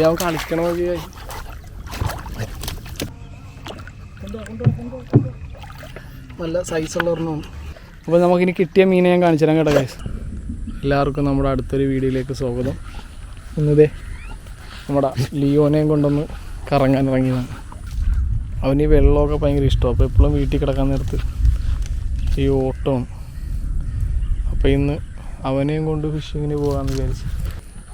അവൻ കളിക്കണ നല്ല സൈസുള്ള ഒരെണ്ണം അപ്പോൾ നമുക്കിനി കിട്ടിയ മീനെ ഞാൻ കാണിച്ചു തരാം കേട്ടോ ഗൈസ് എല്ലാവർക്കും നമ്മുടെ അടുത്തൊരു വീഡിയോയിലേക്ക് സ്വാഗതം. ഇന്നതേ നമ്മുടെ ലിയോനെയും കൊണ്ടൊന്ന് കറങ്ങാൻ ഇറങ്ങിയതാണ്. അവന് ഈ വെള്ളമൊക്കെ ഭയങ്കര ഇഷ്ടമാണ് അപ്പോൾ എപ്പോഴും വീട്ടിൽ കിടക്കാൻ നേരത്ത് ഈ ഓട്ടമാണ്. അപ്പോൾ ഇന്ന് അവനെയും കൊണ്ട് ഫിഷിങ്ങിന് പോകാമെന്ന് വിചാരിച്ചു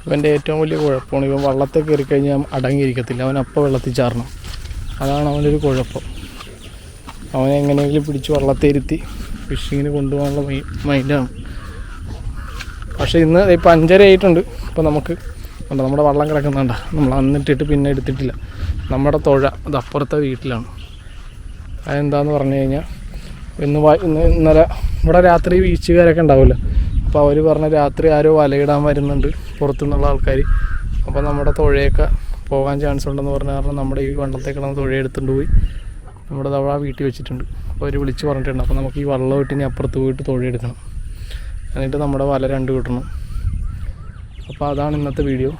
ഇവന്റെ ഏറ്റവും വലിയ കുഴപ്പമാണ് ഇവൻ വള്ളത്തെ കയറി കഴിഞ്ഞാൽ അടങ്ങിയിരിക്കത്തില്ല. അവൻ അപ്പം വെള്ളത്തിൽ ചാറണം അതാണ് അവന്റെ ഒരു കുഴപ്പം. അവനെ എങ്ങനെയെങ്കിലും പിടിച്ച് വള്ളത്തിരുത്തി ഫിഷിങ്ങിന് കൊണ്ടുപോകാനുള്ള മൈ മൈൻഡാണ്. പക്ഷേ ഇന്ന് ഇപ്പം അഞ്ചര ആയിട്ടുണ്ട്. ഇപ്പോൾ നമുക്ക് ഉണ്ട് നമ്മുടെ വള്ളം കിടക്കുന്നുണ്ട. നമ്മൾ അന്നിട്ടിട്ട് പിന്നെ എടുത്തിട്ടില്ല. നമ്മുടെ തുഴ അത് അപ്പുറത്തെ വീട്ടിലാണ്. അതെന്താന്ന് പറഞ്ഞു കഴിഞ്ഞാൽ ഇന്ന് ഇന്ന് ഇന്നലെ ഇവിടെ രാത്രി ബീച്ചുകാരൊക്കെ ഉണ്ടാവില്ല അപ്പോൾ അവർ പറഞ്ഞ രാത്രി ആരോ വലയിടാൻ വരുന്നുണ്ട് പുറത്തുനിന്നുള്ള ആൾക്കാർ അപ്പോൾ നമ്മുടെ തുഴയൊക്കെ പോകാൻ ചാൻസ് ഉണ്ടെന്ന് പറഞ്ഞ കാരണം നമ്മുടെ ഈ വള്ളത്തെ കിടന്ന് തുഴ എടുത്തുകൊണ്ട് പോയി. നമ്മുടെ തവള വീട്ടിൽ വെച്ചിട്ടുണ്ട്. അപ്പോൾ അവർ വിളിച്ച് പറഞ്ഞിട്ടുണ്ട്. അപ്പോൾ നമുക്ക് ഈ വള്ളം ഇട്ട് ഇനി അപ്പുറത്ത് പോയിട്ട് തുഴ എടുക്കണം. എന്നിട്ട് നമ്മുടെ വല രണ്ട് കിട്ടണം. അപ്പോൾ അതാണ് ഇന്നത്തെ വീഡിയോ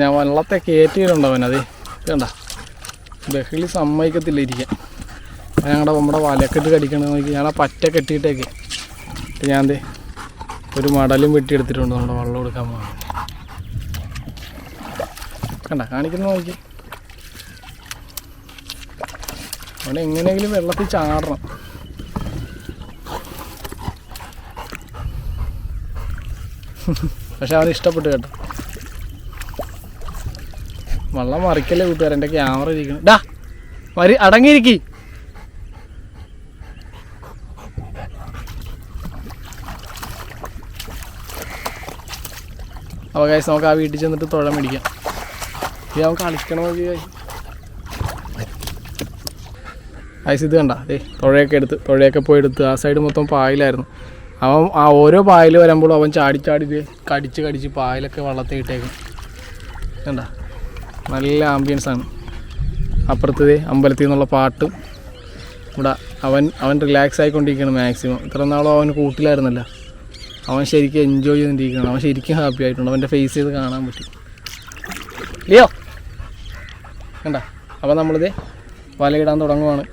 ഞാൻ വള്ളത്തെ കയറ്റിയിട്ടുണ്ടാവൻ അതെ? വേണ്ട ബഹളി സമ്മതിക്കത്തില്ല ഇരിക്കാൻ. ഞങ്ങളുടെ നമ്മുടെ വലക്കെട്ട് കടിക്കണമെന്ന് നോക്കി. ഞാൻ ആ പറ്റ കെട്ടിയിട്ടേക്ക്. ഞാൻ ദേ ഒരു മടലും വെട്ടിയെടുത്തിട്ടുണ്ട് നമ്മുടെ വെള്ളം കൊടുക്കാൻ പോകാം കണ്ട കാണിക്കുന്ന നോക്കി. അവനെ എങ്ങനെയെങ്കിലും വെള്ളത്തിൽ ചാടണം. പക്ഷെ അവന് ഇഷ്ടപ്പെട്ടു കേട്ടോ. വെള്ളം മറിക്കല്ലേ കൂട്ടുകാരൻ എന്റെ ക്യാമറ ഇരിക്കണം ഡാ മരി അടങ്ങിയിരിക്കി. അപ്പോൾ കഴിച്ച് നമുക്ക് ആ വീട്ടിൽ ചെന്നിട്ട് തുഴ മേടിക്കാം. ഇത് അവൻ കളിക്കണം നോക്കി ഐസ് ഇത് കണ്ട അതെ തുഴയൊക്കെ എടുത്ത് തുഴയൊക്കെ പോയി എടുത്ത് ആ സൈഡ് മൊത്തം പായലായിരുന്നു. അവൻ ആ ഓരോ പായൽ വരുമ്പോഴും അവൻ ചാടി ചാടി കടിച്ച് കടിച്ച് പായലൊക്കെ വള്ളത്തിൽ ഇട്ടേക്കും. കണ്ട? നല്ല ആംബിയൻസ് ആണ്. അപ്പുറത്ത് അമ്പലത്തിൽ നിന്നുള്ള പാട്ടും. ഇവിടെ അവൻ അവൻ റിലാക്സ് ആയിക്കൊണ്ടിരിക്കുകയാണ് മാക്സിമം ഇത്ര നാളും അവൻ കൂട്ടിലായിരുന്നല്ല. അവൻ ശരിക്കും എൻജോയ് ചെയ്തിരിക്കുകയാണ് അവൻ ശരിക്കും ഹാപ്പി ആയിട്ടുണ്ട്. അവന്റെ ഫേസ് ചെയ്ത് കാണാൻ പറ്റും. ലിയോ? കണ്ട? അപ്പോൾ നമ്മളിത് വലയിടാൻ തുടങ്ങുവാണ്.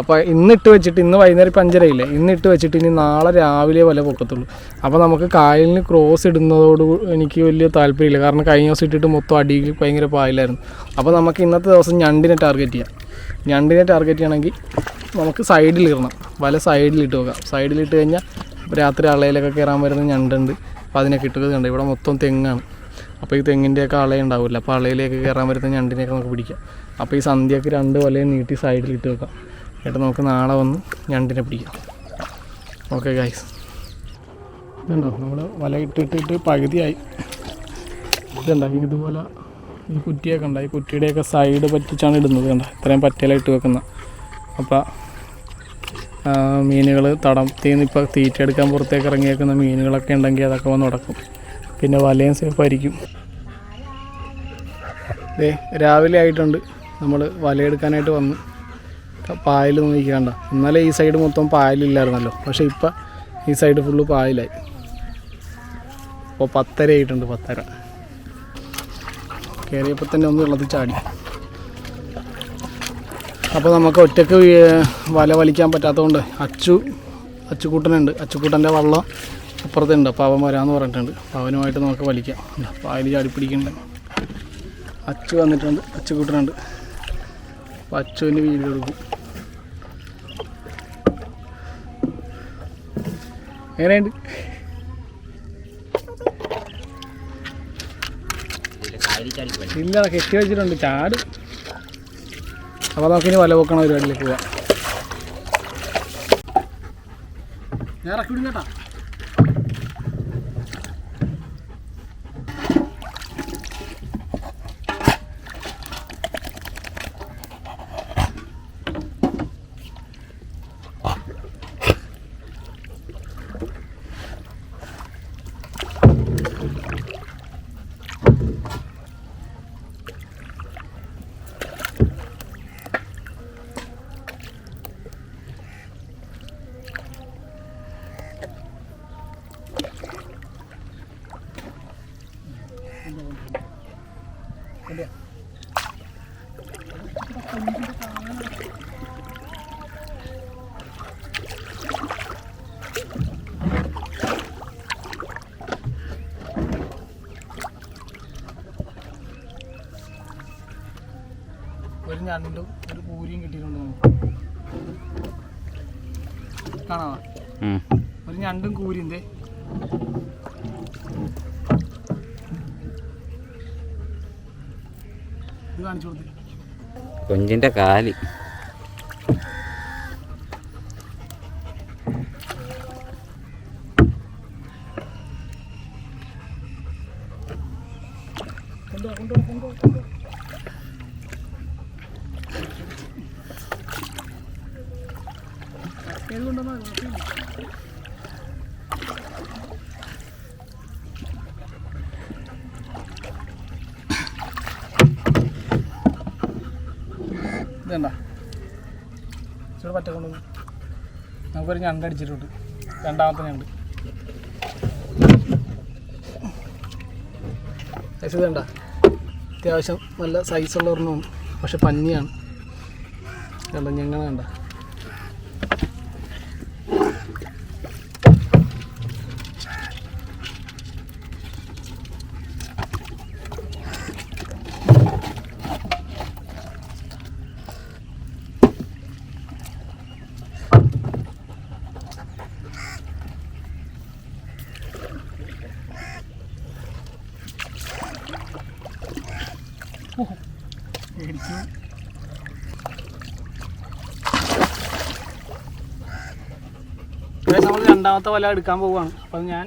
അപ്പോൾ ഇന്ന് ഇട്ട് വെച്ചിട്ട് ഇന്ന് വൈകുന്നേരം ഇപ്പം അഞ്ചരയില്ലേ ഇന്നിട്ട് വെച്ചിട്ട് ഇനി നാളെ രാവിലെ വല പൊക്കത്തുള്ളൂ. അപ്പോൾ നമുക്ക് കായലിന് ക്രോസ് ഇടുന്നതോട് എനിക്ക് വലിയ താല്പര്യമില്ല. കാരണം കഴിഞ്ഞ ദിവസം ഇട്ടിട്ട് മൊത്തം അടിയിൽ ഭയങ്കര പായലായിരുന്നു. അപ്പോൾ നമുക്ക് ഇന്നത്തെ ദിവസം ഞണ്ടിനെ ടാർഗറ്റ് ചെയ്യാം. ഞണ്ടിനെ ടാർഗറ്റ് ചെയ്യണമെങ്കിൽ നമുക്ക് സൈഡിൽ ഇടണം. വല സൈഡിലിട്ട് വെക്കാം. സൈഡിലിട്ട് കഴിഞ്ഞാൽ രാത്രി അളയിലൊക്കെ കയറാൻ വരുന്ന ഞണ്ടുണ്ട്. അപ്പോൾ അതിനെ കിട്ടുന്നത് കണ്ട്? ഇവിടെ മൊത്തം തെങ്ങാണ്. അപ്പോൾ ഈ തെങ്ങിന്റെയൊക്കെ അളയ ഉണ്ടാവില്ല അപ്പോൾ അളയിലേക്ക് കയറാൻ വരുന്ന ഞണ്ടിനെയൊക്കെ നമുക്ക് പിടിക്കാം. അപ്പോൾ ഈ സന്ധ്യക്ക് രണ്ട് വലയും നീട്ടി സൈഡിൽ ഇട്ട് വെക്കാം. എന്നിട്ട് നമുക്ക് നാളെ വന്ന് ഞണ്ടിനെ പിടിക്കാം. ഓക്കെ ഗൈസ് ഇതുണ്ടോ? നമ്മൾ വല ഇട്ടിട്ടിട്ട് പകുതിയായി. ഇതുണ്ടോ? ഇതുപോലെ ഈ കുറ്റിയൊക്കെ ഉണ്ടായി കുറ്റിയുടെയൊക്കെ സൈഡ് പറ്റിച്ചാണ് ഇടുന്നത് കണ്ടോ? ഇത്രയും പറ്റിയാലായിട്ട് വെക്കുന്ന. അപ്പോൾ മീനുകൾ തടത്തിൽ ഇപ്പോൾ തീറ്റയെടുക്കാൻ പുറത്തേക്ക് ഇറങ്ങിയേക്കുന്ന മീനുകളൊക്കെ ഉണ്ടെങ്കിൽ അതൊക്കെ വന്ന് നടക്കും. പിന്നെ വലയും സേഫ് ആയിരിക്കും ദേ രാവിലെ ആയിട്ടുണ്ട്. നമ്മൾ വലയെടുക്കാനായിട്ട് വന്നു. പായൽ നോക്കിക്കണ്ട. ഇന്നലെ ഈ സൈഡ് മൊത്തം പായലില്ലായിരുന്നല്ലോ. പക്ഷേ ഇപ്പം ഈ സൈഡ് ഫുള്ള് പായലായി. അപ്പോൾ പത്തര ആയിട്ടുണ്ട് പത്തര. കയറിയപ്പോൾ തന്നെ ഒന്ന് വെള്ളത്തിൽ ചാടി. അപ്പോൾ നമുക്ക് ഒറ്റയ്ക്ക് വല വലിക്കാൻ പറ്റാത്തതുകൊണ്ട് അച്ചു അച്ചുകൂട്ടനുണ്ട്. അച്ചുകൂട്ടന്റെ വള്ളം അപ്പുറത്തുണ്ട്. അപ്പോൾ അവൻ വരാമെന്ന് പറഞ്ഞിട്ടുണ്ട്. അപ്പോൾ അവനുമായിട്ട് നമുക്ക് വലിക്കാം. അപ്പോൾ അതിൽ ചാടി പിടിക്കുന്നുണ്ട് അച്ചു വന്നിട്ടുണ്ട്. അച്ചുകൂട്ടനുണ്ട്. അപ്പോൾ അച്ചുവിന് വീട് കൊടുക്കും എങ്ങനെയുണ്ട്? ഇല്ല കെട്ടി വെച്ചിട്ടുണ്ട്. ചാട്. അപ്പോൾ നമുക്കിനി വല വെക്കണ പരിപാടിയിലേക്ക് പോവാം. ഞാൻ ഇറക്കി വിടും ഞണ്ടും ഒരു പൂരിയും കിട്ടിയിട്ടുണ്ട് നമുക്ക്. കാണാമോ ഉം. ഒരു ഞണ്ടും കൂരിയും ദേ. ഇത് കാണിച്ചു കൊടുത്തേ. കൊഞ്ചിന്റെ കാൽ. ഇതണ്ട? പറ്റ നമുക്കൊരു ഞണ്ട് അടിച്ചിട്ടുണ്ട്. രണ്ടാമത്തെ ഞണ്ട്. ഇത് വേണ്ട അത്യാവശ്യം നല്ല സൈസുള്ള ഒരെണ്ണമാണ് പക്ഷെ പഞ്ഞിയാണ്. കണ്ട ഞങ്ങൾ വേണ്ട മേടിച്ചു നമ്മൾ രണ്ടാമത്തെ വല എടുക്കാൻ പോവുകയാണ് അപ്പം ഞാൻ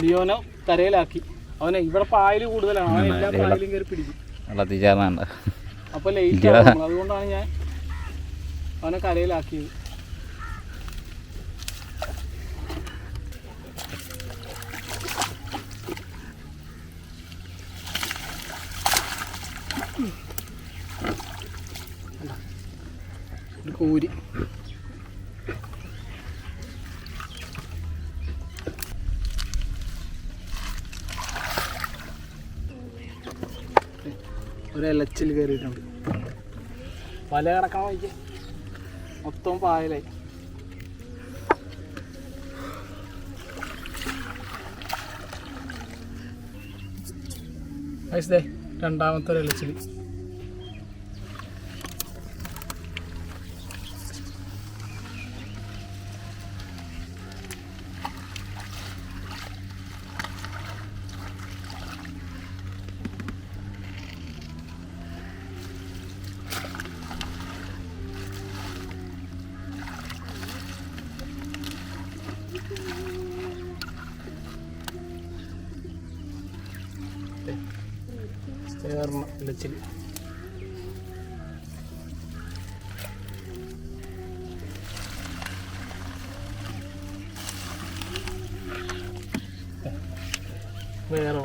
ലിയോനെ കരയിലാക്കി. അവനെ ഇവിടെ പായൽ കൂടുതലാണ്. അവൻ എല്ലാ പായലും കയറി പിടിക്കും. വെള്ളത്തിൽ ചേർന്നാണ്ട അപ്പോൾ ലേറ്റ്. അതുകൊണ്ടാണ് ഞാൻ അവനെ കരയിലാക്കിയത്. ഒരു കൂരി. ഒരു ഇലച്ചിൽ കയറിയിട്ടുണ്ട്. വല കിടക്കണം വയ്ക്കുക മൊത്തം പായലായി. രണ്ടാമത്തെ ഒരു ഇലച്ചിൽ ചേർന്ന ഇലച്ചിൽ വേറെ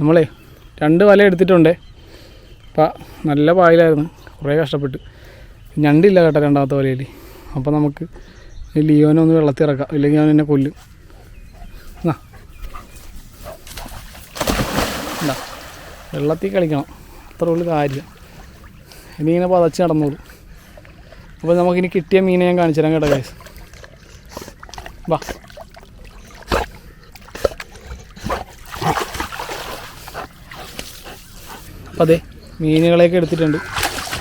നമ്മളെ രണ്ട് വല എടുത്തിട്ടുണ്ട്. അപ്പം നല്ല പായലായിരുന്നു. കുറേ കഷ്ടപ്പെട്ട്. ഞണ്ടില്ല കേട്ടോ രണ്ടാമത്തെ വലയിൽ. അപ്പോൾ നമുക്ക് ലിയോനെ ഒന്ന് വെള്ളത്തിൽ ഇല്ലെങ്കിൽ അവൻ എന്നെ കൊല്ലും എന്നാ എന്താ വെള്ളത്തിൽ കളിക്കണം. അത്ര ഉള്ളു കാര്യം. ഇനി ഇങ്ങനെ പതച്ച് നടന്നോളൂ. അപ്പോൾ നമുക്കിനി കിട്ടിയ മീനെ ഞാൻ കാണിച്ചു തരാം കേട്ടോ ഗൈസ് വാ. അപ്പോൾ അതെ മീനുകളെയൊക്കെ എടുത്തിട്ടുണ്ട്.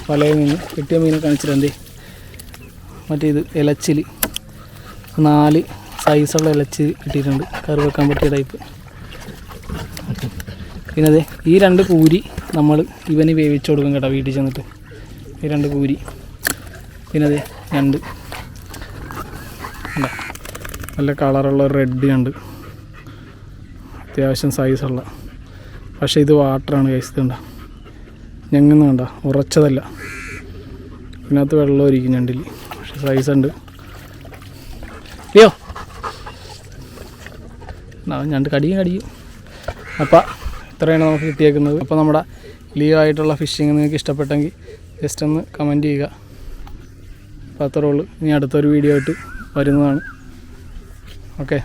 വലയിൽ നിന്ന് കിട്ടിയ മീനെ കാണിച്ചിട്ടുണ്ട് മറ്റേ ഇത് ഇലച്ചിൽ നാല് സൈസുള്ള ഇലച്ചിൽ കിട്ടിയിട്ടുണ്ട്. കറി വെക്കാൻ പറ്റിയ ടൈപ്പ് പിന്നെ അതെ ഈ രണ്ട് പൂരി നമ്മൾ ഇവന് വേവിച്ചു കൊടുക്കും കേട്ടോ വീട്ടിൽ ചെന്നിട്ട്. ഈ രണ്ട് പൂരി പിന്നെ അതെ രണ്ട്? നല്ല കളറുള്ള റെഡ് ഉണ്ട് അത്യാവശ്യം സൈസുള്ള പക്ഷേ ഇത് വാട്ടറാണ് കഴിച്ചത് കണ്ട? ഞങ്ങന്ന് കണ്ട? ഉറച്ചതല്ല. ഇതിനകത്ത് വെള്ളം ഒരിക്കും ഞണ്ടിൽ പക്ഷെ സൈസ് ഉണ്ട്. അയ്യോ. ഞണ്ട് കടിയും കടിയും. അപ്പം ഇത്രയാണ് നമുക്ക് കിട്ടിയേക്കുന്നത്. അപ്പോൾ നമ്മുടെ ലീവ് ആയിട്ടുള്ള ഫിഷിങ് നിങ്ങൾക്ക് ഇഷ്ടപ്പെട്ടെങ്കിൽ ജസ്റ്റ് ഒന്ന് കമന്റ് ചെയ്യുക. അപ്പോൾ അത്രേ ഉള്ളൂ. ഇനി അടുത്തൊരു വീഡിയോ ആയിട്ട് വരുന്നതാണ്. Okay